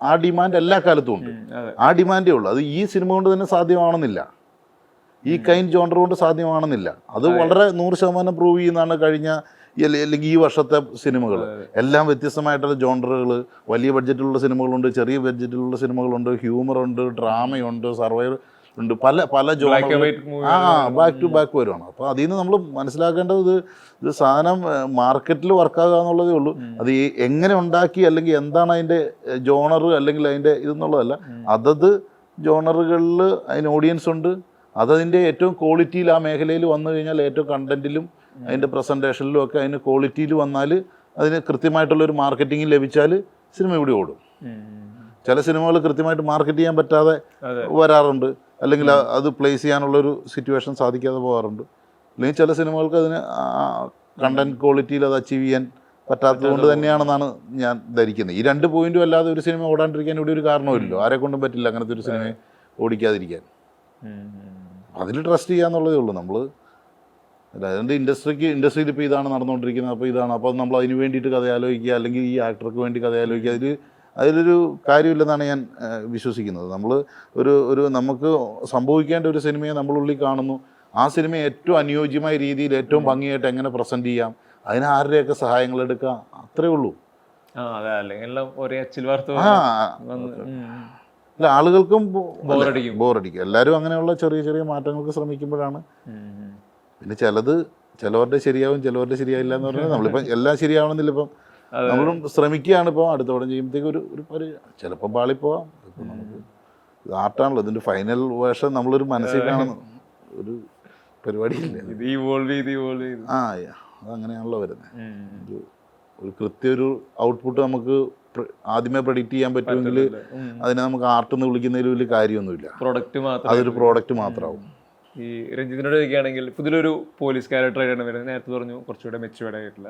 ആ ഡിമാൻഡ് എല്ലാ കാലത്തും ഉണ്ട്. ആ ഡിമാൻഡേ ഉള്ളൂ. അത് ഈ സിനിമ കൊണ്ട് തന്നെ സാധ്യമാണെന്നില്ല. ഈ കൈൻ ജോണ്ടർ കൊണ്ട് സാധ്യമാണെന്നില്ല. അത് വളരെ നൂറ് ശതമാനം പ്രൂവ് ചെയ്യുന്നതാണ് കഴിഞ്ഞ അല്ലെങ്കിൽ ഈ വർഷത്തെ സിനിമകൾ. എല്ലാം വ്യത്യസ്തമായിട്ടുള്ള ജോണ്ടറുകൾ. വലിയ ബഡ്ജറ്റിലുള്ള സിനിമകളുണ്ട് ചെറിയ ബഡ്ജറ്റിലുള്ള സിനിമകളുണ്ട്. ഹ്യൂമറുണ്ട് ഡ്രാമയുണ്ട് സർവൈവർ ഉണ്ട്. പല പല മൂവി ആ ബാക്ക് ടു ബാക്ക് വരുവാണ്. അപ്പോൾ അതിൽ നിന്ന് നമ്മൾ മനസ്സിലാക്കേണ്ടത് ഇത് ഇത് സാധനം മാർക്കറ്റിൽ വർക്കാകുക എന്നുള്ളതേ ഉള്ളൂ. അത് ഈ എങ്ങനെ ഉണ്ടാക്കി അല്ലെങ്കിൽ എന്താണ് അതിന്റെ ജോണർ അല്ലെങ്കിൽ അതിന്റെ ഇതെന്നുള്ളതല്ല. അതത് ജോണറുകളിൽ അതിന് ഓഡിയൻസ് ഉണ്ട്. അതതിന്റെ ഏറ്റവും ക്വാളിറ്റിയിൽ ആ മേഖലയിൽ വന്നു കഴിഞ്ഞാൽ ഏറ്റവും കണ്ടന്റിലും അതിന്റെ പ്രസന്റേഷനിലും ഒക്കെ അതിന് ക്വാളിറ്റിയിൽ വന്നാൽ അതിന് കൃത്യമായിട്ടുള്ള ഒരു മാർക്കറ്റിംഗ് ലഭിച്ചാൽ സിനിമ ഇവിടെ ഓടും. ചില സിനിമകൾ കൃത്യമായിട്ട് മാർക്കറ്റ് ചെയ്യാൻ പറ്റാതെ വരാറുണ്ട്. അല്ലെങ്കിൽ അത് പ്ലേസ് ചെയ്യാനുള്ളൊരു സിറ്റുവേഷൻ സാധിക്കാതെ പോകാറുണ്ട്. അല്ലെങ്കിൽ ചില സിനിമകൾക്ക് അതിന് കണ്ടന്റ് ക്വാളിറ്റിയിൽ അത് അച്ചീവ് ചെയ്യാൻ പറ്റാത്തത് കൊണ്ട് തന്നെയാണെന്നാണ് ഞാൻ ധരിക്കുന്നത്. ഈ രണ്ട് പോയിന്റും അല്ലാതെ ഒരു സിനിമ ഓടാണ്ടിരിക്കാൻ ഇവിടെ ഒരു കാരണമില്ലല്ലോ ആരെ കൊണ്ടും പറ്റില്ല അങ്ങനത്തെ ഒരു സിനിമയെ ഓടിക്കാതിരിക്കാൻ. അതിൽ ട്രസ്റ്റ് ചെയ്യാന്നുള്ളതേ ഉള്ളൂ നമ്മൾ അതായത് ഇൻഡസ്ട്രിക്ക് ഇൻഡസ്ട്രിയിൽ ഇപ്പോൾ ഇതാണ് നടന്നുകൊണ്ടിരിക്കുന്നത് അപ്പോൾ ഇതാണ്. അപ്പോൾ നമ്മൾ അതിന് വേണ്ടിയിട്ട് കഥ ആലോചിക്കുക അല്ലെങ്കിൽ ഈ ആക്ടർക്ക് വേണ്ടി കഥ ആലോചിക്കുക. അതിൽ അതിലൊരു കാര്യമില്ലെന്നാണ് ഞാൻ വിശ്വസിക്കുന്നത്. നമ്മൾ ഒരു ഒരു നമുക്ക് സംഭവിക്കേണ്ട ഒരു സിനിമയെ നമ്മളുള്ളിൽ കാണുന്നു. ആ സിനിമ ഏറ്റവും അനുയോജ്യമായ രീതിയിൽ ഏറ്റവും ഭംഗിയായിട്ട് എങ്ങനെ പ്രസന്റ് ചെയ്യാം അതിന് ആരുടെയൊക്കെ സഹായങ്ങൾ എടുക്കാം അത്രേ ഉള്ളൂ. അല്ല ആളുകൾക്കും ബോറടിക്കും. ബോറടിക്കും. എല്ലാവരും അങ്ങനെയുള്ള ചെറിയ ചെറിയ മാറ്റങ്ങൾക്ക് ശ്രമിക്കുമ്പോഴാണ്. പിന്നെ ചിലത് ചിലവരുടെ ശരിയാവും ചിലവരുടെ ശരിയായില്ല എന്ന് പറഞ്ഞാൽ നമ്മളിപ്പം എല്ലാം ശരിയാവണമെന്നില്ല ഇപ്പം. നമ്മളും ശ്രമിക്കുകയാണ് ഇപ്പോൾ അടുത്ത പടം ചെയ്യുമ്പോഴത്തേക്ക് ഒരു ഒരു ചിലപ്പോൾ പാളിപ്പോവാം ഇപ്പം നമുക്ക് ഇത് ആർട്ടാണല്ലോ. ഇതിന്റെ ഫൈനൽ വേഷം നമ്മളൊരു മനസ്സിൽ കാണുന്നു ഒരു പരിപാടിയില്ല. ഇത് ഇവോൾവ് ചെയ്ത് ഇവോൾവ് ചെയ്ത്. ആ അതങ്ങനെയാണല്ലോ വരുന്നത് ഒരു കൃത്യ ഒരു ഔട്ട്പുട്ട് നമുക്ക് ആദ്യമേ പ്രഡിക്റ്റ് ചെയ്യാൻ പറ്റുമെങ്കിൽ അതിനെ നമുക്ക് ആർട്ട് എന്ന് വിളിക്കുന്നതിൽ വലിയ കാര്യമൊന്നുമില്ല. പ്രൊഡക്റ്റ് മാത്രം അതൊരു പ്രോഡക്റ്റ് മാത്രമാവും. ഈ രഞ്ജിത്തിനോട് ചോദിക്കുകയാണെങ്കിൽ പുതിയൊരു പോലീസ് ക്യാരക്ടറായിട്ടാണ് വരുന്നത്. നേരത്തെ പറഞ്ഞു കുറച്ചുകൂടെ മെച്ചുവേർഡ് ആയിട്ടുള്ള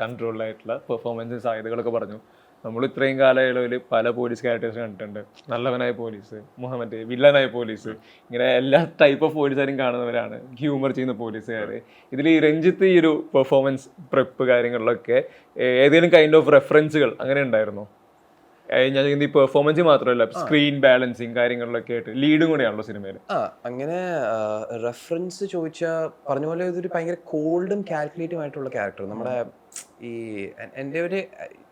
കൺട്രോൾഡ് ആയിട്ടുള്ള പെർഫോമൻസ് സാധ്യതകളൊക്കെ പറഞ്ഞു. നമ്മൾ ഇത്രയും കാലയളവിൽ പല പോലീസ് ക്യാരക്ടേഴ്സ് കണ്ടിട്ടുണ്ട്. നല്ലവനായ പോലീസ് മുഹമ്മദ് വില്ലനായ പോലീസ് ഇങ്ങനെ എല്ലാ ടൈപ്പ് ഓഫ് പോലീസുകാരും കാണുന്നവരാണ്. ഹ്യൂമർ ചെയ്യുന്ന പോലീസുകാർ ഇതിൽ ഈ രഞ്ജിത്ത് ഈ ഒരു പെർഫോമൻസ് പ്രെപ്പ് കാര്യങ്ങളിലൊക്കെ ഏതെങ്കിലും കൈൻഡ് ഓഫ് റെഫറൻസുകൾ അങ്ങനെ ഉണ്ടായിരുന്നോ? ഞാൻ ഈ പെർഫോമൻസ് മാത്രമല്ല സ്ക്രീൻ ബാലൻസിങ് കാര്യങ്ങളിലൊക്കെ ആയിട്ട് ലീഡും കൂടെയാണല്ലോ സിനിമയിൽ ആ അങ്ങനെ റെഫറൻസ് ചോദിച്ചാൽ പറഞ്ഞ പോലെ ഇതൊരു ഭയങ്കര കോൾഡും കാൽക്കുലേറ്റീവ് ആയിട്ടുള്ള ക്യാരക്ടർ നമ്മുടെ ഈ എന്റെ ഒരു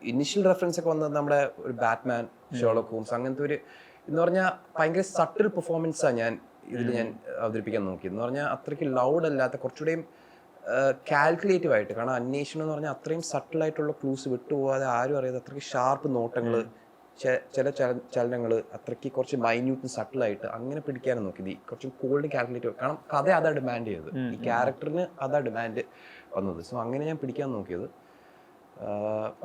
ഇനിഷ്യൽ റെഫറൻസ് ഒക്കെ വന്നത് നമ്മുടെ ഒരു ബാറ്റ്മാൻ ഷോളോ കൂംസ് അങ്ങനത്തെ ഒരു എന്ന് പറഞ്ഞാൽ ഭയങ്കര സട്ടിൽ പെർഫോമൻസാണ് ഞാൻ ഇതിൽ ഞാൻ അവതരിപ്പിക്കാൻ നോക്കി. എന്ന് പറഞ്ഞാൽ അത്രയ്ക്ക് ലൗഡ് അല്ലാത്ത കുറച്ചുകൂടെയും കാൽക്കുലേറ്റീവ് ആയിട്ട് കാരണം അന്വേഷണം എന്ന് പറഞ്ഞാൽ അത്രയും സട്ടിൽ ആയിട്ടുള്ള ക്ലൂസ് വിട്ടുപോകാതെ ആരും അറിയാതെ അത്രയ്ക്ക് ഷാർപ്പ് നോട്ടങ്ങൾ ചില ചലനങ്ങൾ അത്രയ്ക്ക് കുറച്ച് സട്ടിൽ സട്ടിലായിട്ട് അങ്ങനെ പിടിക്കാനും നോക്കിയത് ഈ കുറച്ച് കോൾഡ് കാൽക്കുലേറ്റീവ് കാരണം കഥ അതാ ഡിമാൻഡ് ചെയ്തത്. ഈ ക്യാരക്ടറിന് അതാ ഡിമാൻഡ് വന്നത്. സോ അങ്ങനെ ഞാൻ പിടിക്കാൻ നോക്കിയത്.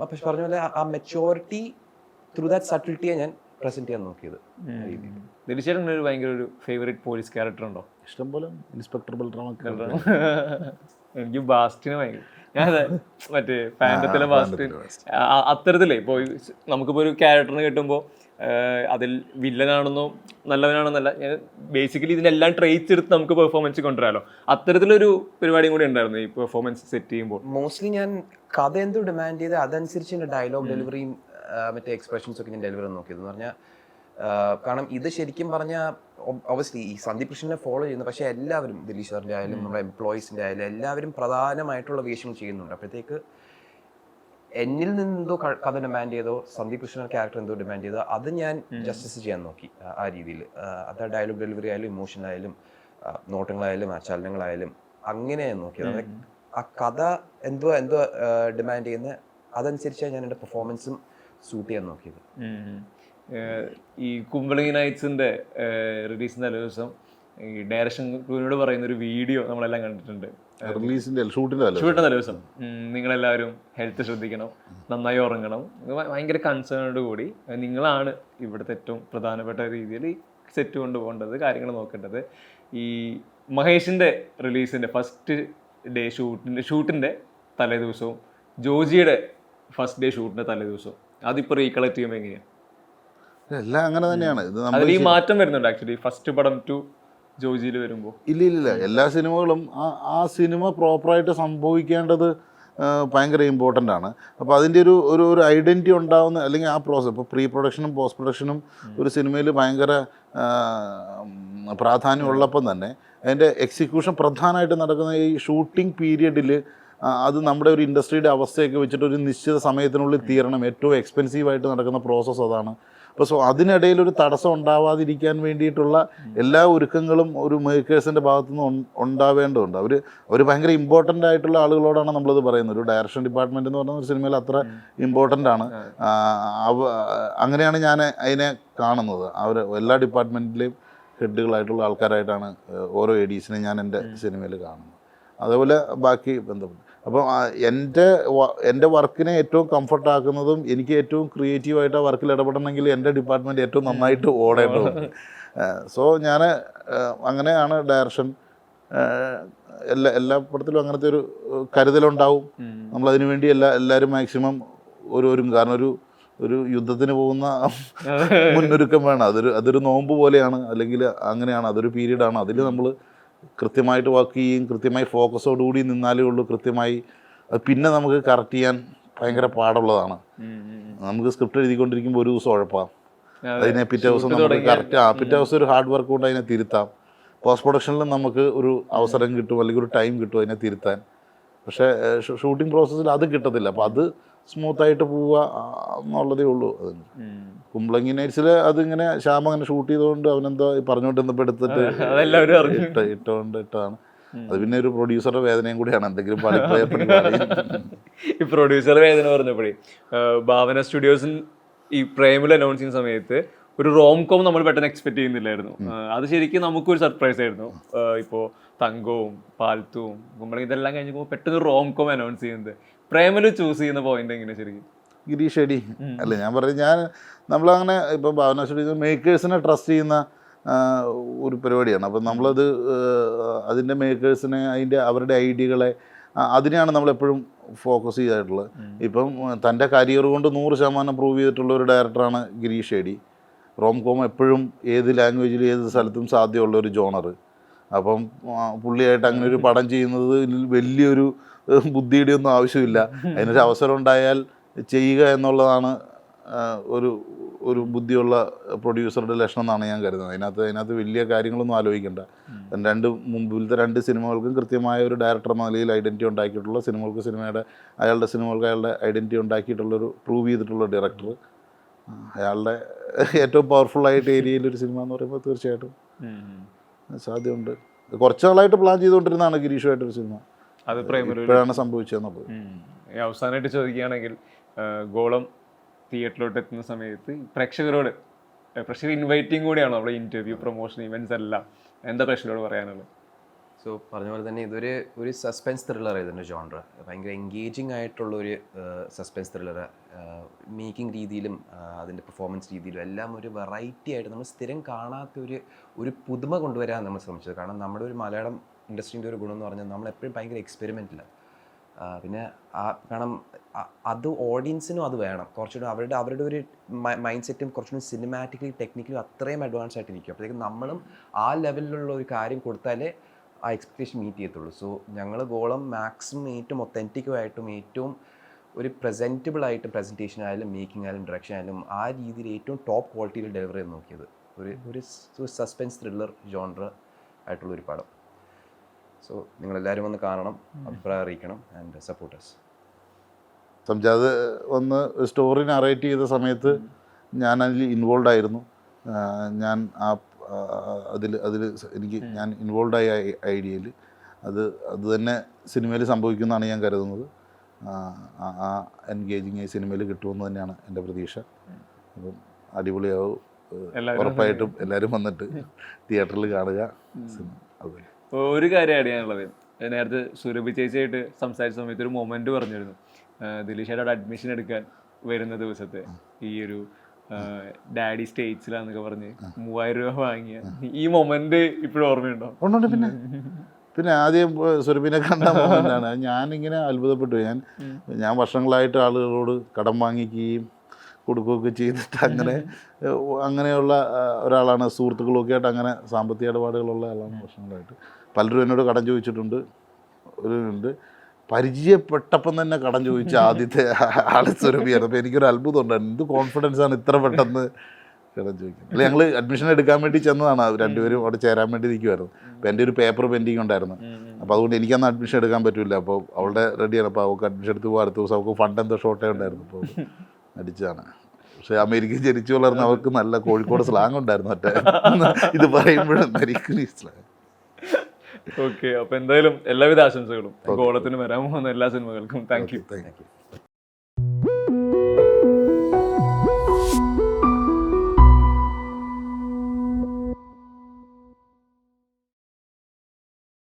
പക്ഷെ പറഞ്ഞ പോലെ ആ- മെച്ചോറിറ്റി ത്രൂ ദാറ്റ് സട്ടിലിറ്റിയെ ഞാൻ പ്രസന്റ് ചെയ്യാൻ നോക്കിയത്. തീർച്ചയായിട്ടും ഒരു ഭയങ്കര ഒരു ഫേവറേറ്റ് പോലീസ് ക്യാരക്ടർ ഉണ്ടോ? ഇഷ്ടംപോലെ ഇൻസ്പെക്ടർ ബൽറാം എനിക്ക് ബാസ്റ്റിന് ഭയങ്കര ഞാൻ അതെ മറ്റേ ഫാന്റത്തിലെ ഫാസ്റ്റ് അത്തരത്തിലേ ഇപ്പോൾ നമുക്കിപ്പോൾ ഒരു ക്യാരക്ടറിന് കിട്ടുമ്പോൾ അതിൽ വില്ലനാണെന്നോ നല്ലവനാണെന്നല്ല ഞാൻ ബേസിക്കലി ഇതിനെല്ലാം ട്രേസ് എടുത്ത് നമുക്ക് പെർഫോമൻസ് കൊണ്ടുവരാമല്ലോ അത്തരത്തിലൊരു പരിപാടിയും കൂടി ഉണ്ടായിരുന്നു ഈ പെർഫോമൻസ് സെറ്റ് ചെയ്യുമ്പോൾ. മോസ്റ്റ്ലി ഞാൻ കഥ എന്തോ ഡിമാൻഡ് ചെയ്ത് അതനുസരിച്ച് എന്റെ ഡയലോഗ് ഡെലിവറിയും മറ്റേ എക്സ്പ്രഷൻസ് ഒക്കെ ഞാൻ ഡെലിവറി നോക്കിയത്. എന്ന് പറഞ്ഞാൽ കാരണം ഇത് ശരിക്കും പറഞ്ഞ ഒബസ്ലി ഈ സന്ദീപ് കൃഷ്ണനെ ഫോളോ ചെയ്യുന്നു. പക്ഷേ എല്ലാവരും ദിലീഷ് സാറിന്റെ ആയാലും നമ്മുടെ എംപ്ലോയീസിന്റെ ആയാലും എല്ലാവരും പ്രധാനമായിട്ടുള്ള വേഷങ്ങൾ ചെയ്യുന്നുണ്ട്. അപ്പോഴത്തേക്ക് എന്നിൽ നിന്ന് എന്തോ കഥ ഡിമാൻഡ് ചെയ്തോ സന്ദീപ് കൃഷ്ണൻ ക്യാരക്ടർ എന്തോ ഡിമാൻഡ് ചെയ്തോ അത് ഞാൻ ജസ്റ്റിസ് ചെയ്യാൻ നോക്കി ആ- രീതിയിൽ. അത് ഡയലോഗ് ഡെലിവറി ആയാലും ഇമോഷൻ ആയാലും നോട്ടങ്ങളായാലും ചലനങ്ങളായാലും അങ്ങനെ ഞാൻ നോക്കിയത് അതായത് ആ കഥ എന്തോ എന്തോ ഡിമാൻഡ് ചെയ്യുന്ന അതനുസരിച്ചാണ് ഞാൻ എന്റെ പെർഫോമൻസും സൂട്ട് ചെയ്യാൻ നോക്കിയത്. ഈ കുമ്പളി നൈറ്റ്സിന്റെ റിലീസ് തലേ ദിവസം ഈ ഡയറക്ഷൻ ക്രൂവിനോട് പറയുന്ന ഒരു വീഡിയോ നമ്മളെല്ലാം കണ്ടിട്ടുണ്ട്. റിലീസിന്റെ ഷൂട്ടിന്റെ അല്ല ഷൂട്ടിന്റെ തലേ ദിവസം. നിങ്ങളെല്ലാവരും ഹെൽത്ത് ശ്രദ്ധിക്കണം നന്നായി ഉറങ്ങണം. ഭയങ്കര കൺസേണോട് കൂടി നിങ്ങളാണ് ഇവിടുത്തെ ഏറ്റവും പ്രധാനപ്പെട്ട രീതിയിൽ സെറ്റ് കൊണ്ടുപോകേണ്ടത് കാര്യങ്ങൾ നോക്കേണ്ടത്. ഈ മഹേഷിന്റെ റിലീസിന്റെ ഫസ്റ്റ് ഡേ ഷൂട്ടിന്റെ ഷൂട്ടിന്റെ തലേ ദിവസവും ജോജിയുടെ ഫസ്റ്റ് ഡേ ഷൂട്ടിന്റെ തലേ ദിവസവും അതിപ്പോൾ റീകളക്ട് ചെയ്യുമ്പോൾ എങ്ങനെയാണ് എല്ലാം അങ്ങനെ തന്നെയാണ്. ഇത് നമ്മൾ അതിൽ ഈ മാറ്റം വരുന്നുണ്ട് ആക്ച്വലി ഫസ്റ്റ് പടം ടു ജോജിയിൽ വരുമ്പോൾ ഇല്ല ഇല്ല ഇല്ല. എല്ലാ സിനിമകളും ആ ആ സിനിമ പ്രോപ്പറായിട്ട് സംഭവിക്കേണ്ടത് ആ, ഭയങ്കര ഇമ്പോർട്ടന്റ് ആണ്. അപ്പോൾ അതിന്റെ ഒരു ഒരു ഒരു ഐഡന്റിറ്റി ഉണ്ടാവുന്ന അല്ലെങ്കിൽ ആ പ്രോസസ്സ് ഇപ്പോൾ പ്രീ പ്രൊഡക്ഷനും പോസ്റ്റ് പ്രൊഡക്ഷനും ഒരു സിനിമയിൽ ഭയങ്കര ആ, ഉം, പ്രാധാന്യം ഉള്ളപ്പം തന്നെ അതിന്റെ എക്സിക്യൂഷൻ പ്രധാനമായിട്ട് നടക്കുന്ന ഈ ഷൂട്ടിംഗ് പീരിയഡിൽ അത് നമ്മുടെ ഒരു ഇൻഡസ്ട്രിയുടെ അവസ്ഥയൊക്കെ വെച്ചിട്ട് ഒരു നിശ്ചിത സമയത്തിനുള്ളിൽ തീരണം. ഏറ്റവും എക്സ്പെൻസീവായിട്ട് നടക്കുന്ന പ്രോസസ്സ് അതാണ് അപ്പോൾ സോ അതിനിടയിൽ ഒരു തടസ്സം ഉണ്ടാവാതിരിക്കാൻ വേണ്ടിയിട്ടുള്ള എല്ലാ ഒരുക്കങ്ങളും ഒരു മേക്കേഴ്സിന്റെ ഭാഗത്തുനിന്ന് ഉണ്ടാവേണ്ടതുണ്ട്. അവർ അവർ ഭയങ്കര ഇമ്പോർട്ടന്റ് ആയിട്ടുള്ള ആളുകളോടാണ് നമ്മളത് പറയുന്നത്. ഒരു ഡയറക്ഷൻ ഡിപ്പാർട്ട്മെന്റ് എന്ന് പറയുന്ന ഒരു സിനിമയിൽ അത്ര ഇമ്പോർട്ടന്റ് ആണ്. അവ അങ്ങനെയാണ് ഞാൻ അതിനെ കാണുന്നത്. അവർ എല്ലാ ഡിപ്പാർട്ട്മെന്റിലെയും ഹെഡുകളായിട്ടുള്ള ആൾക്കാരായിട്ടാണ് ഓരോ ഓരോ ഡീസിനെ ഞാൻ എന്റെ സിനിമയിൽ കാണുന്നത്. അതേപോലെ ബാക്കി ബന്ധപ്പെട്ട് അപ്പം ആ, എന്റെ എന്റെ വർക്കിനെ ഏറ്റവും കംഫർട്ടാക്കുന്നതും എനിക്ക് ഏറ്റവും ക്രിയേറ്റീവായിട്ട് ആ വർക്കിൽ ഇടപെടണമെങ്കിൽ എന്റെ ഡിപ്പാർട്ട്മെന്റ് ഏറ്റവും നന്നായിട്ട് ഓടേണ്ടതുണ്ട് സോ ഞാൻ അങ്ങനെയാണ് ഡയറക്ഷൻ. എല്ലാ എല്ലാ പടത്തിലും അങ്ങനത്തെ ഒരു കരുതലുണ്ടാവും. നമ്മളതിനു വേണ്ടി എല്ലാ എല്ലാവരും മാക്സിമം ഒരു ഒരു കാരണം ഒരു ഒരു യുദ്ധത്തിന് പോകുന്ന മുന്നൊരുക്കം വേണം. അതൊരു അതൊരു നോമ്പ് പോലെയാണ്. അല്ലെങ്കിൽ അങ്ങനെയാണ്. അതൊരു പീരീഡാണ്. അതിൽ നമ്മൾ കൃത്യമായിട്ട് വർക്ക് ചെയ്യും കൃത്യമായി ഫോക്കസോടുകൂടി നിന്നാലേ ഉള്ളൂ കൃത്യമായി. അത് പിന്നെ നമുക്ക് കറക്റ്റ് ചെയ്യാൻ ഭയങ്കര പാടുള്ളതാണ്. നമുക്ക് സ്ക്രിപ്റ്റ് എഴുതിക്കൊണ്ടിരിക്കുമ്പോൾ ഒരു ദിവസം ഉഴപ്പാം. അതിനെ പിറ്റേ ദിവസം നമുക്ക് കറക്റ്റ് ആ പിറ്റേ ദിവസം ഒരു ഹാർഡ് വർക്ക് കൊണ്ട് അതിനെ തിരുത്താം. പോസ്റ്റ് പ്രൊഡക്ഷനിൽ നമുക്ക് ഒരു അവസരം കിട്ടും അല്ലെങ്കിൽ ഒരു ടൈം കിട്ടും അതിനെ തിരുത്താൻ. പക്ഷേ ഷൂട്ടിംഗ് പ്രോസസ്സിൽ അത് കിട്ടത്തില്ല. അപ്പോൾ അത് സ്മൂത്തായിട്ട് പോവുക എന്നുള്ളതേ ഉള്ളൂ അതിന്. കുമ്പളങ്ങി നൈറ്റ്സിൽ അതിങ്ങനെ ശ്യാം അങ്ങനെ ഷൂട്ട് ചെയ്തുകൊണ്ട് അവനെന്തോ പറഞ്ഞുകൊണ്ടിരുന്നപ്പോൾ എടുത്തിട്ട്. ഇട്ട് ഇട്ടുകൊണ്ട് ഇട്ടാണ് അത് പിന്നെ ഒരു പ്രൊഡ്യൂസറുടെ വേദനയും കൂടിയാണ്. എന്തെങ്കിലും ഈ പ്രൊഡ്യൂസർ വേദന പറഞ്ഞപ്പോഴേ ഭാവന സ്റ്റുഡിയോസിൽ ഈ പ്രേമിൽ അനൗൺസ് ചെയ്യുന്ന സമയത്ത് ഒരു റോം കോം നമ്മൾ പെട്ടെന്ന് എക്സ്പെക്ട് ചെയ്യുന്നില്ലായിരുന്നു. അത് ശരിക്കും നമുക്കൊരു സർപ്രൈസ് ആയിരുന്നു. ഇപ്പോൾ ഇപ്പോ തങ്കവും പാൽത്തും കുമ്പളങ്ങി ഇതെല്ലാം കഴിഞ്ഞപ്പോൾ പെട്ടെന്ന് റോം കോം അനൗൺസ് ചെയ്യുന്നത്. പ്രേമിൽ ചൂസ് ചെയ്യുന്ന പോയിന്റ് എങ്ങനെ ശരിക്കും? ഗിരീഷ് എടി. അല്ല ഞാൻ പറയും ഞാൻ നമ്മളങ്ങനെ ഇപ്പോൾ ഭാവന സ്റ്റുഡിയോ മേക്കേഴ്സിനെ ട്രസ്റ്റ് ചെയ്യുന്ന ഒരു പരിപാടിയാണ്. അപ്പം നമ്മളത് അതിന്റെ മേക്കേഴ്സിനെ അതിന്റെ അവരുടെ ഐഡിയകളെ അതിനെയാണ് നമ്മളെപ്പോഴും ഫോക്കസ് ചെയ്തിട്ടുള്ളത്. ഇപ്പം തന്റെ കരിയർ കൊണ്ട് നൂറ് ശതമാനം പ്രൂവ് ചെയ്തിട്ടുള്ള ഒരു ഡയറക്ടറാണ് ഗിരീഷ് എടി. റോം കോം എപ്പോഴും ഏത് ലാംഗ്വേജിൽ ഏത് സ്ഥലത്തും സാധ്യമുള്ള ഒരു ജോണർ അപ്പം പുള്ളിയായിട്ട് അങ്ങനെ ഒരു പടം ചെയ്യുന്നത് വലിയൊരു ബുദ്ധിയുടെ ഒന്നും ആവശ്യമില്ല. അതിനൊരു അവസരം ഉണ്ടായാൽ ചെയ്യുക എന്നുള്ളതാണ് ഒരു ഒരു ബുദ്ധിയുള്ള പ്രൊഡ്യൂസറുടെ ലക്ഷണം എന്നാണ് ഞാൻ കരുതുന്നത്. അതിനകത്ത് അതിനകത്ത് വലിയ കാര്യങ്ങളൊന്നും ആലോചിക്കേണ്ട. രണ്ട് മുമ്പിലത്തെ രണ്ട് സിനിമകൾക്കും കൃത്യമായ ഒരു ഡയറക്ടർ എന്ന നിലയിൽ ഐഡന്റി ഉണ്ടാക്കിയിട്ടുള്ള സിനിമകൾക്ക് സിനിമയുടെ അയാളുടെ സിനിമകൾക്ക് അയാളുടെ ഐഡന്റി ഉണ്ടാക്കിയിട്ടുള്ളൊരു പ്രൂവ് ചെയ്തിട്ടുള്ള ഡയറക്ടർ. അയാളുടെ ഏറ്റവും പവർഫുൾ ആയിട്ട് ഏരിയയിൽ ഒരു സിനിമ എന്ന് പറയുമ്പോൾ തീർച്ചയായിട്ടും സാധ്യമുണ്ട് കുറച്ച് നാളായിട്ട് പ്ലാൻ ചെയ്തുകൊണ്ടിരുന്നതാണ് ഗിരീഷുമായിട്ടൊരു സിനിമ. അത് ഇപ്പോഴാണ് സംഭവിച്ചതെന്നുള്ളത്. അവസാനമായിട്ട് ചോദിക്കുകയാണെങ്കിൽ ഗോളം തിയേറ്ററിലോട്ട് എത്തുന്ന സമയത്ത് പ്രേക്ഷകരോട് പ്രേക്ഷകർ ഇൻവൈറ്റിംഗ് കൂടിയാണ് അവിടെ ഇന്റർവ്യൂ പ്രൊമോഷൻ ഇവന്റ്സ് എല്ലാം? എന്താ പ്രേക്ഷകരോട് പറയാനുള്ളത്? സോ പറഞ്ഞ പോലെ തന്നെ ഇതൊരു ഒരു സസ്പെൻസ് ത്രില്ലർ ഇതിന്റെ ജോൺറ ഭയങ്കര എൻഗേജിങ് ആയിട്ടുള്ള ഒരു സസ്പെൻസ് ത്രില്ലർ മേക്കിംഗ് രീതിയിലും അതിന്റെ പെർഫോമൻസ് രീതിയിലും എല്ലാം ഒരു വെറൈറ്റി ആയിട്ട് നമ്മൾ സ്ഥിരം കാണാത്ത ഒരു ഒരു പുതുമ കൊണ്ടുവരാൻ നമ്മൾ ശ്രമിച്ചത്. കാരണം നമ്മുടെ ഒരു മലയാളം ഇൻഡസ്ട്രീന്റെ ഒരു ഗുണം എന്ന് പറഞ്ഞാൽ നമ്മൾ എപ്പോഴും ഭയങ്കര എക്സ്പെരിമെന്റില്ല പിന്നെ കാരണം അത് ഓഡിയൻസിനും അത് വേണം. കുറച്ചുകൂടി അവരുടെ അവരുടെ ഒരു മൈൻഡ് സെറ്റും കുറച്ചുകൂടി സിനിമാറ്റിക്കലി ടെക്നിക്കലി അത്രയും അഡ്വാൻസ് ആയിട്ട് നിൽക്കും അപ്പോഴത്തേക്കും നമ്മളും ആ ലെവലിലുള്ള ഒരു കാര്യം കൊടുത്താലേ ആ എക്സ്പെക്ടേഷൻ മീറ്റ് ചെയ്യത്തുള്ളൂ. സോ ഞങ്ങൾ ഗോളം മാക്സിമം ഏറ്റവും ഒത്തന്റിക്കുമായിട്ടും ഏറ്റവും ഒരു പ്രസന്റബിൾ ആയിട്ട് പ്രസന്റേഷൻ ആയാലും മേക്കിംഗ് ആയാലും ഡയറക്ഷൻ ആയാലും ആ രീതിയിൽ ഏറ്റവും ടോപ്പ് ക്വാളിറ്റിയിൽ ഡെലിവർ ചെയ്ത് നോക്കിയത്. ഒരു ഒരു സസ്പെൻസ് ത്രില്ലർ ജോണർ ആയിട്ടുള്ള ഒരു പടം. സോ നിങ്ങളെല്ലാവരും വന്ന് കാണണം അഭിപ്രായം അറിയിക്കണം ആൻഡ് സപ്പോർട്ടേഴ്സ് സംജാത് വന്ന് സ്റ്റോറി നറേറ്റ് ചെയ്ത സമയത്ത് ഞാൻ അതിൽ ഇൻവോൾവ് ആയിരുന്നു. ഞാൻ ആ അതിൽ അതിൽ എനിക്ക് ഞാൻ ഇൻവോൾവ് ആയ ഐഡിയയിൽ. അത് അത് തന്നെ സിനിമയിൽ സംഭവിക്കുമെന്നാണ് ഞാൻ കരുതുന്നത്. ആ, എൻഗേജിങ് ആയി സിനിമയിൽ കിട്ടുമെന്ന് തന്നെയാണ് എന്റെ പ്രതീക്ഷ. അപ്പം അടിപൊളിയാവും. എല്ലാവരും ഉറപ്പായിട്ടും എല്ലാവരും വന്നിട്ട് തിയേറ്ററിൽ കാണുക. സിനിമ അത് ഒരു കാര്യം ആഡ് ചെയ്യാനുള്ളത് നേരത്തെ സുരഭി ചേച്ചിയായിട്ട് സംസാരിച്ച സമയത്ത് ഒരു മൊമെന്റ് പറഞ്ഞിരുന്നു. ദിലീഷയുടെ അഡ്മിഷൻ എടുക്കാൻ വരുന്ന ദിവസത്തെ ഈ ഒരു ഡാഡി സ്റ്റേറ്റ്സിലാന്നൊക്കെ പറഞ്ഞ് മൂവായിരം രൂപ വാങ്ങിയ ഈ മൊമെന്റ് ഇപ്പോഴും ഓർമ്മയുണ്ടോ? ഉണ്ടുണ്ട് പിന്നെ. പിന്നെ ആദ്യം സുരഭിനെ കണ്ട മോഹൻലാണ് ഞാനിങ്ങനെ അത്ഭുതപ്പെട്ടു. ഞാൻ ഞാൻ വർഷങ്ങളായിട്ട് ആളുകളോട് കടം വാങ്ങിക്കുകയും കൊടുക്കുകയൊക്കെ ചെയ്തിട്ട് അങ്ങനെ അങ്ങനെയുള്ള ഒരാളാണ്. സുഹൃത്തുക്കളൊക്കെ ആയിട്ട് അങ്ങനെ സാമ്പത്തിക ഇടപാടുകളുള്ള ആളാണ് വർഷങ്ങളായിട്ട് പലരും എന്നോട് കടം ചോദിച്ചിട്ടുണ്ട്. ഒരുണ്ട് പരിചയപ്പെട്ടപ്പം തന്നെ കടം ചോദിച്ച ആദ്യത്തെ ആൾ സുരഭിയാണ്. അപ്പോൾ എനിക്കൊരു അത്ഭുതം ഉണ്ടായിരുന്നു എന്ത് കോൺഫിഡൻസ് ആണ് ഇത്ര പെട്ടെന്ന് കടം ചോദിക്കുന്നത്? അല്ല ഞങ്ങൾ അഡ്മിഷൻ എടുക്കാൻ വേണ്ടി ചെന്നതാണ്. രണ്ടുപേരും അവിടെ ചേരാൻ വേണ്ടി നിൽക്കുമായിരുന്നു അപ്പോൾ എന്റെ ഒരു പേപ്പർ പെൻഡിങ് ഉണ്ടായിരുന്നു. അപ്പോൾ അതുകൊണ്ട് എനിക്കന്ന് അഡ്മിഷൻ എടുക്കാൻ പറ്റില്ല അപ്പോൾ അവളുടെ റെഡിയാണ് അപ്പോൾ അവൾക്ക് അഡ്മിഷൻ എടുത്ത് പോകാം അടുത്ത ദിവസം അവൾക്ക് ഫണ്ട് എന്തോ ഷോർട്ടേ ഉണ്ടായിരുന്നു. അപ്പോൾ അടിച്ചതാണ്. പക്ഷെ അമേരിക്കയിൽ ജനിച്ചു വളർന്ന അവർക്ക് നല്ല കോഴിക്കോട് സ്ലാങ് ഉണ്ടായിരുന്നു മറ്റേ. ഇത് പറയുമ്പോഴും അമേരിക്കൻ സ്ലാങ് ഓക്കെ അപ്പൊ എന്തായാലും എല്ലാവിധ ആശംസകളും. കോളത്തിന് വരാൻ പോകുന്ന എല്ലാ സിനിമകൾക്കും. Thank you thank you